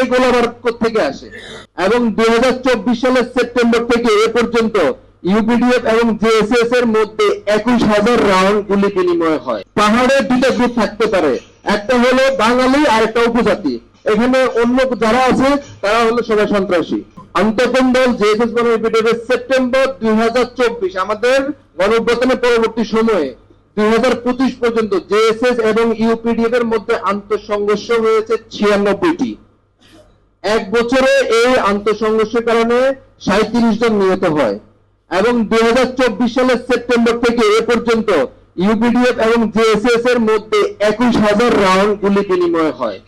এই থেকে আসে? এবং দুই হাজার চব্বিশ সালের সেপ্টেম্বর থেকে এ পর্যন্ত ইউপিডিএফ এবং জেএসএস এর মধ্যে একুশ হাজার রাউন্ড গুলি বিনিময় হয়। পাহাড়ে গ্রুপ থাকতে পারে। একটা হলো বাঙালি আর একটা উপজাতি। এখানে অন্য যারা আছে, তারা হলো সবাই সন্ত্রাসী। আন্তঃকম দল জেএসএস সেপ্টেম্বর দুই হাজার চব্বিশ, আমাদের গণঅভ্যুত্থানের পরবর্তী সময়ে দুই হাজার পঁচিশ পর্যন্ত জেএসএস এবং ইউপিডিএফ এর মধ্যে আন্তঃসংঘর্ষ হয়েছে ছিয়ানব্বইটি। এক বছরে এই আন্তঃসংঘর্ষের কারণে সাঁত্রিশ জন নিহত হয়। এবং দুই সালের সেপ্টেম্বর থেকে এ পর্যন্ত ইউপিডিএফ এবং জেএসএস এর মধ্যে একুশ হাজার রাউন্ড গুলি বিনিময় হয়।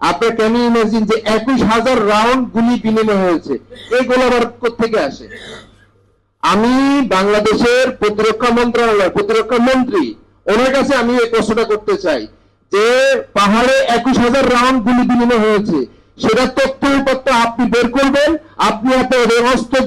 আপনার কেন ইমাজিন যে একুশ হাজার রাউন্ড গুলি বিনিময় হয়েছে? এই গোলাবারুদ থেকে আসে? আমি বাংলাদেশের প্রতিরক্ষা মন্ত্রণালয়, প্রতিরক্ষা মন্ত্রী, ওনার কাছে আমি এই প্রশ্নটা করতে চাই যে পাহাড়ে একুশ হাজার রাউন্ড গুলি বিনিময় হয়েছে, সেটা উপাত্ত আপনি বের করবেন, আপনি আপনার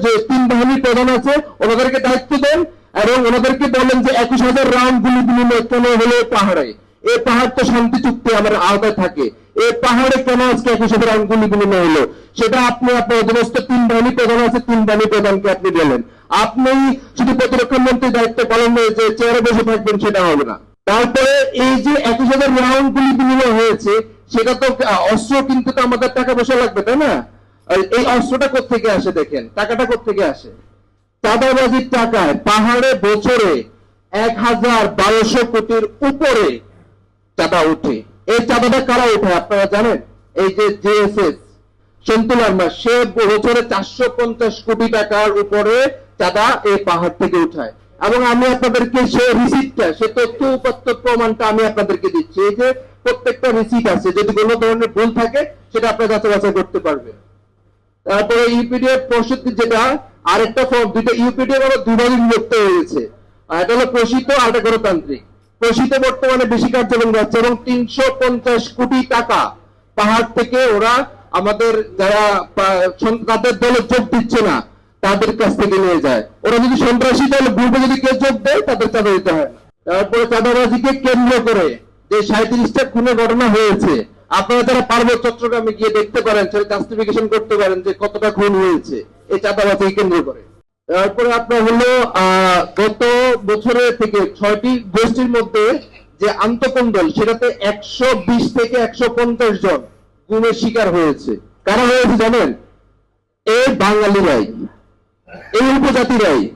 যে তিন বাহিনীর প্রধান আছে, ওনাদেরকে দায়িত্ব দেন এবং ওনাদেরকে বলেন যে একুশ হাজার রাউন্ড গুলি বিনিময় কেন হলো পাহাড়ে? এই পাহাড় তো শান্তি চুক্তি আমার আওতায় থাকে। এই পাহাড়ে কেন আজকে একুশ হাজার রাউন্ড গুলি বিনিময় হলো? সেটা আপনি আপনার অধীনস্থ তিন বাহিনী প্রধান আছে, তিন বাহিনী প্রধানকে আপনি বলেন। আপনি শুধু প্রতিরক্ষা মন্ত্রীর দায়িত্ব পালন করে যে চেয়ারে বসে থাকবেন, সেটা হবে না। তারপরে এই যে একুশ হাজার রাউন্ড গুলি বিনিময় হয়েছে, সেটা তো অস্ত্র কিন্তু তো আমাদের টাকা পয়সা লাগবে, তাই না? এই অস্ত্রটা কোথেকে আসে দেখেন? টাকাটা কোথেকে আসে? চাঁদাবাজির টাকায়, পাহাড়ে, বছরে এক হাজার বারোশো কোটির উপরে চাঁদা ওঠে। এই চাঁদাটা কারা ওঠে আপনারা জানেন? এই যে জেএসএস সন্তুল আর্মা সে বছরে চারশো পঞ্চাশ কোটি টাকার উপরে চাঁদা এই পাহাড় থেকে উঠায়। এবং আমি আপনাদেরকে সে রিসিপ্টটা, সে তথ্য উপাত্ত প্রমাণটা আমি আপনাদেরকে দিচ্ছি। এই যে প্রত্যেকটা রিসিপ্ট আছে, যদি কোনো ধরনের ভুল থাকে, সেটা আপনারা যাচাই করতে পারবেন। তারপরে ইউপিডিএফ পরিষদ যেটা, আরেকটা ফর্ম দুইটা ইউপিডিএফ আবার দুভাবে বিভক্ত হয়ে গেছে। আর এটা হলো প্রসিত আর একটা গণতান্ত্রিক প্রসিত বর্তমানে বেশি কার্যক্রম যাচ্ছে এবং তিনশো পঞ্চাশ কোটি টাকা পাহাড় থেকে ওরা আমাদের যারা তাদের দলে যোগ দিচ্ছে না, তাদের কাছ থেকে নিয়ে যায়। ওরা যদি সন্ত্রাসী দল গ্রুপে যদি কেউ যোগ দেয়, তাদের চাঁদা দিতে হয়। তারপরে চাঁদাবাজিকে কেন্দ্র করে যে সাঁত্রিশটা খুনের ঘটনা হয়েছে আপনারা যারা পার্বত্য চট্টগ্রামে গিয়ে দেখতে পারেন, সেটা করতে পারেন যে কতটা খুন হয়েছে এই চাঁদাবাজিকে কেন্দ্র করে। তারপরে আপনার হলো গত বছরের থেকে ছয়টি গোষ্ঠীর মধ্যে যে আন্তঃকন্দল, সেটাতে একশো বিশ থেকে একশো পঞ্চাশ জন গুণের শিকার হয়েছে। কারা হয়েছে জানেন? এই বাঙালিরাই এই উপজাতিরাই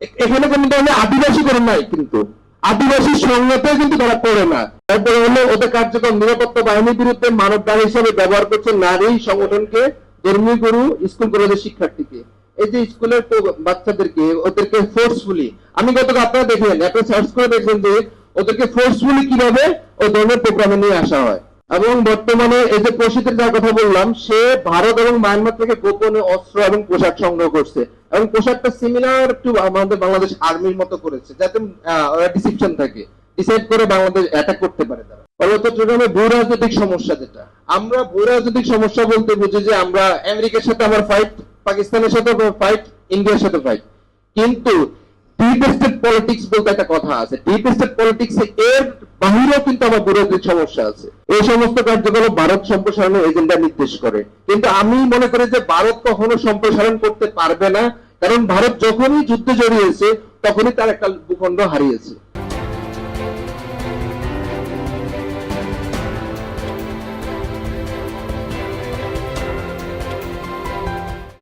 এ- এখানে কোনো ধরনের আদিবাসী করে নাই কিন্তু। আদিবাসী সংঘাতে কিন্তু তারা করে না। তারপরে হলো ওদের কার্যক্রম নিরাপত্তা বাহিনীর বিরুদ্ধে মানব দায় হিসেবে ব্যবহার করছে নারী সংগঠনকে, ধর্মী গুরু, স্কুল কলেজের শিক্ষার্থীকে। এই যে স্কুলের বাচ্চাদেরকে, ওদেরকে ফোর্সফুলি আমি গতকাল আপনারা দেখলেন, একটা সার্চ করে দেখবেন যে ওদেরকে ফোর্সফুলি কীভাবে ওই ধর্মের প্রোগ্রামে নিয়ে আসা হয়। এবং বর্তমানে এই যে প্রসিদ্ধের যার কথা বললাম, সে ভারত এবং মায়ানমার থেকে গোপনে অস্ত্র এবং পোশাক সংগ্রহ করছে। এবং পোশাকটা সিমিলার টু আমাদের বাংলাদেশ আর্মির মতো করেছে, যাতে ডিসিপশন থাকে। ডিসাইড করে বাংলাদেশ অ্যাটাক করতে পারে তারা। ফলে চট্টগ্রামে ভূ রাজনৈতিক সমস্যা যেটা। আমরা ভূ রাজনৈতিক সমস্যা বলতে বুঝি যে আমরা আমেরিকার সাথে আমার ফাইট পাকিস্তানের সাথে ফাইট ইন্ডিয়ার সাথে ফাইট কিন্তু ডিপ স্টেট পলিটিক্স বলতে একটা কথা আছে। ডিপ স্টেট পলিটিক্স এর বাহিরেও কিন্তু আমার বিরোধী সমস্যা আছে। এই সমস্ত কার্যকলাপ ভারত সম্প্রসারণের এজেন্ডা নির্দেশ করে। কিন্তু আমি মনে করি যে ভারত কখনো সম্প্রসারণ করতে পারবে না, কারণ ভারত যখনই যুদ্ধে জড়িয়েছে, তখনই তার একটা ভূখণ্ড হারিয়েছে।